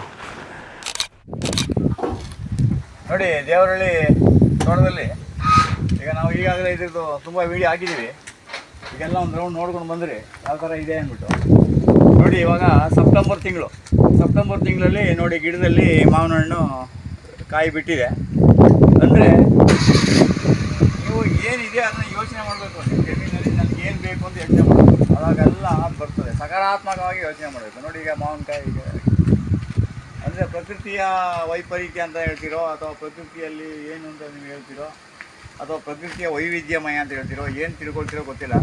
ನೋಡಿ ದೇವರಳ್ಳಿ ತೋಟದಲ್ಲಿ ಈಗ ನಾವು ಈಗಾಗಲೇ ಇದ್ರದ್ದು ತುಂಬ ವೀಡಿಯೋ ಹಾಕಿದ್ದೀವಿ ಈಗೆಲ್ಲ ಒಂದು ರೌಂಡ್ ನೋಡ್ಕೊಂಡು ಬಂದ್ರಿ ಯಾವ ಥರ ಇದೆ ಅಂದ್ಬಿಟ್ಟು. ನೋಡಿ ಇವಾಗ ಸೆಪ್ಟೆಂಬರ್ ತಿಂಗಳು. ಸೆಪ್ಟೆಂಬರ್ ತಿಂಗಳಲ್ಲಿ ನೋಡಿ ಗಿಡದಲ್ಲಿ ಮಾವಿನ ಹಣ್ಣು ಕಾಯಿ ಬಿಟ್ಟಿದೆ. ಅಂದರೆ ನೀವು ಅದನ್ನು ಯೋಚನೆ ಮಾಡಬೇಕು. ಜಮೀನಲ್ಲಿ ನನಗೆ ಏನು ಬೇಕು ಅಂತ ಯೋಚನೆ ಮಾಡಬೇಕು. ಅವಾಗೆಲ್ಲ ಬರ್ತದೆ. ಸಕಾರಾತ್ಮಕವಾಗಿ ಯೋಚನೆ ಮಾಡಬೇಕು. ನೋಡಿ ಈಗ ಮಾವಿನಕಾಯಿ ಈಗ. ಅಂದರೆ ಪ್ರಕೃತಿಯ ವೈಪರೀತ್ಯ ಅಂತ ಹೇಳ್ತಿರೋ, ಅಥವಾ ಪ್ರಕೃತಿಯಲ್ಲಿ ಏನು ಅಂತ ನೀವು ಹೇಳ್ತಿರೋ, ಅಥವಾ ಪ್ರಕೃತಿಯ ವೈವಿಧ್ಯಮಯ ಅಂತ ಹೇಳ್ತಿರೋ, ಏನು ತಿಳ್ಕೊಳ್ತಿರೋ ಗೊತ್ತಿಲ್ಲ.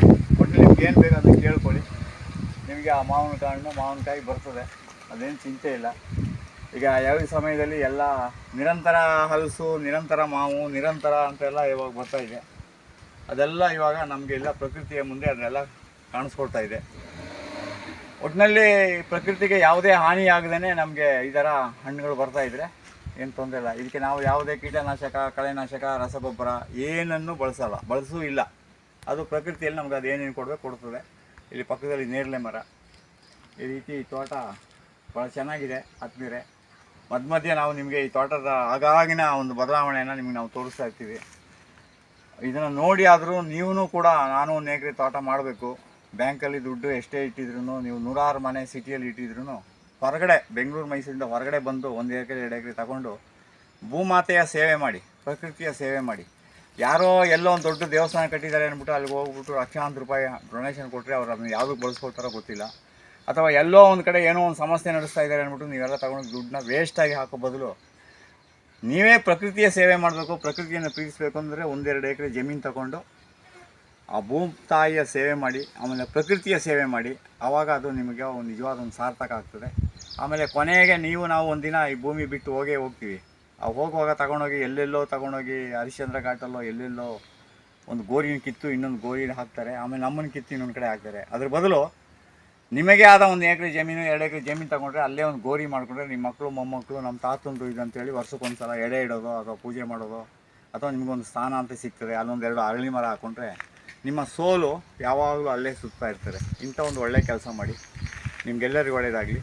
ಒಟ್ಟು ನಿಮ್ಗೆ ಏನು ಬೇಕು ಅಂತ ಕೇಳ್ಕೊಳ್ಳಿ. ನಿಮಗೆ ಆ ಮಾವಿನ ಹಣ್ಣು ಮಾವಿನಕಾಯಿ ಬರ್ತದೆ. ಅದೇನು ಚಿಂತೆ ಇಲ್ಲ. ಈಗ ಯಾವ ಸಮಯದಲ್ಲಿ ಎಲ್ಲ ನಿರಂತರ ಹಲಸು, ನಿರಂತರ ಮಾವು, ನಿರಂತರ ಅಂತೆಲ್ಲ ಇವಾಗ ಬರ್ತಾ ಇದೆ. ಅದೆಲ್ಲ ಇವಾಗ ನಮಗೆ ಎಲ್ಲ ಪ್ರಕೃತಿಯ ಮುಂದೆ ಅದನ್ನೆಲ್ಲ ಕಾಣಿಸ್ಕೊಳ್ತಾ ಇದೆ. ಒಟ್ಟಿನಲ್ಲಿ ಪ್ರಕೃತಿಗೆ ಯಾವುದೇ ಹಾನಿ ಆಗದೇ ನಮಗೆ ಈ ಥರ ಹಣ್ಣುಗಳು ಬರ್ತಾ ಇದ್ದರೆ ಏನು ತೊಂದರೆ ಇಲ್ಲ. ಇದಕ್ಕೆ ನಾವು ಯಾವುದೇ ಕೀಟನಾಶಕ, ಕಳೆನಾಶಕ, ರಸಗೊಬ್ಬರ ಏನನ್ನು ಬಳಸಲ್ಲ. ಬಳಸೂ ಇಲ್ಲ. ಅದು ಪ್ರಕೃತಿಯಲ್ಲಿ ನಮ್ಗೆ ಅದು ಏನೇನು ಕೊಡಬೇಕು ಕೊಡ್ತದೆ. ಇಲ್ಲಿ ಪಕ್ಕದಲ್ಲಿ ನೇರಳೆ ಮರ. ಈ ರೀತಿ ತೋಟ ಭಾಳ ಚೆನ್ನಾಗಿದೆ ಆತ್ಮೀಯರೇ ಮಧ್ಯ ಮಧ್ಯೆ ನಾವು ನಿಮಗೆ ಈ ತೋಟದ ಆಗಾಗಿನ ಒಂದು ಬದಲಾವಣೆಯನ್ನು ನಿಮಗೆ ನಾವು ತೋರಿಸ್ತಾ ಇರ್ತೀವಿ. ಇದನ್ನು ನೋಡಿ ಆದರೂ ನೀವೂ ಕೂಡ ನಾನು ಒಂದು ಎಕರೆ ತೋಟ ಮಾಡಬೇಕು. ಬ್ಯಾಂಕಲ್ಲಿ ದುಡ್ಡು ಎಷ್ಟೇ ಇಟ್ಟಿದ್ರು ನೀವು ನೂರಾರು ಮನೆ ಸಿಟಿಯಲ್ಲಿ ಇಟ್ಟಿದ್ರು ಹೊರಗಡೆ, ಬೆಂಗಳೂರು, ಮೈಸೂರಿಂದ ಹೊರಗಡೆ ಬಂದು ಒಂದು ಎಕರೆ, ಎರಡು ಎಕರೆ ತಗೊಂಡು ಭೂಮಾತೆಯ ಸೇವೆ ಮಾಡಿ, ಪ್ರಕೃತಿಯ ಸೇವೆ ಮಾಡಿ. ಯಾರೋ ಎಲ್ಲೋ ಒಂದು ದೊಡ್ಡ ದೇವಸ್ಥಾನ ಕಟ್ಟಿದ್ದಾರೆ ಅಂದ್ಬಿಟ್ಟು ಅಲ್ಲಿಗೆ ಹೋಗ್ಬಿಟ್ಟು ಲಕ್ಷಾಂತರ ರೂಪಾಯಿ ಡೊನೇಷನ್ ಕೊಟ್ಟರೆ ಅವ್ರು ಅದನ್ನು ಯಾವುದಕ್ಕೆ ಬಳಸ್ಕೊಳ್ತಾರೋ ಗೊತ್ತಿಲ್ಲ. ಅಥವಾ ಎಲ್ಲೋ ಒಂದು ಕಡೆ ಏನೋ ಒಂದು ಸಮಸ್ಯೆ ನಡೆಸ್ತಾ ಇದ್ದಾರೆ ಅಂದ್ಬಿಟ್ಟು ನೀವೆಲ್ಲ ತಗೊಂಡು ದುಡ್ಡನ್ನ ವೇಸ್ಟಾಗಿ ಹಾಕೋ ಬದಲು ನೀವೇ ಪ್ರಕೃತಿಯ ಸೇವೆ ಮಾಡಬೇಕು, ಪ್ರಕೃತಿಯನ್ನು ಪ್ರೀತಿಸಬೇಕು ಅಂದರೆ ಒಂದೆರಡು ಎಕರೆ ಜಮೀನು ತಗೊಂಡು ಆ ಭೂಮಿ ತಾಯಿಯ ಸೇವೆ ಮಾಡಿ, ಆಮೇಲೆ ಪ್ರಕೃತಿಯ ಸೇವೆ ಮಾಡಿ ಆವಾಗ ಅದು ನಿಮಗೆ ಒಂದು ನಿಜವಾದ ಒಂದು ಸಾರ್ಥಕ ಆಗ್ತದೆ. ಆಮೇಲೆ ಕೊನೆಗೆ ನೀವು ನಾವು ಒಂದಿನ ಈ ಭೂಮಿ ಬಿಟ್ಟು ಹೋಗೇ ಹೋಗ್ತೀವಿ. ಆ ಹೋಗುವಾಗ ತಗೊಂಡೋಗಿ ಎಲ್ಲೆಲ್ಲೋ ತಗೊಂಡೋಗಿ ಹರಿಶ್ಚಂದ್ರ ಘಾಟಲ್ಲೋ ಎಲ್ಲೆಲ್ಲೋ ಒಂದು ಗೋರಿನ ಕಿತ್ತು ಇನ್ನೊಂದು ಗೋರಿನ ಹಾಕ್ತಾರೆ, ಆಮೇಲೆ ನಮ್ಮನ್ನು ಕಿತ್ತು ಇನ್ನೊಂದು ಕಡೆ ಹಾಕ್ತಾರೆ. ಅದ್ರ ಬದಲು ನಿಮಗೆ ಆದ ಒಂದು ಎಕರೆ ಜಮೀನು, ಎರಡು ಎಕರೆ ಜಮೀನು ತಗೊಂಡ್ರೆ ಅಲ್ಲೇ ಒಂದು ಗೋರಿ ಮಾಡಿಕೊಂಡ್ರೆ ನಿಮ್ಮ ಮಕ್ಕಳು ಮೊಮ್ಮಕ್ಕಳು ನಮ್ಮ ತಾತಂದು ಇದು ಅಂತೇಳಿ ವರ್ಷಕ್ಕೊಂದು ಸಲ ಎಡೆ ಇಡೋದು ಅಥವಾ ಪೂಜೆ ಮಾಡೋದು ಅಥವಾ ನಿಮಗೊಂದು ಸ್ಥಾನ ಅಂತ ಸಿಗ್ತದೆ, ಅಲ್ಲೊಂದು ಎರಡು ಅರಳಿ ಮರ ಹಾಕ್ಕೊಂಡ್ರೆ ನಿಮ್ಮ ಸೋಲು ಯಾವಾಗಲೂ ಅಲ್ಲೇ ಸುತ್ತಾ ಇರ್ತಾರೆ ಇಂಥ ಒಂದು ಒಳ್ಳೆಯ ಕೆಲಸ ಮಾಡಿ. ನಿಮಗೆಲ್ಲರಿಗೂ ಒಳ್ಳೆಯದಾಗಲಿ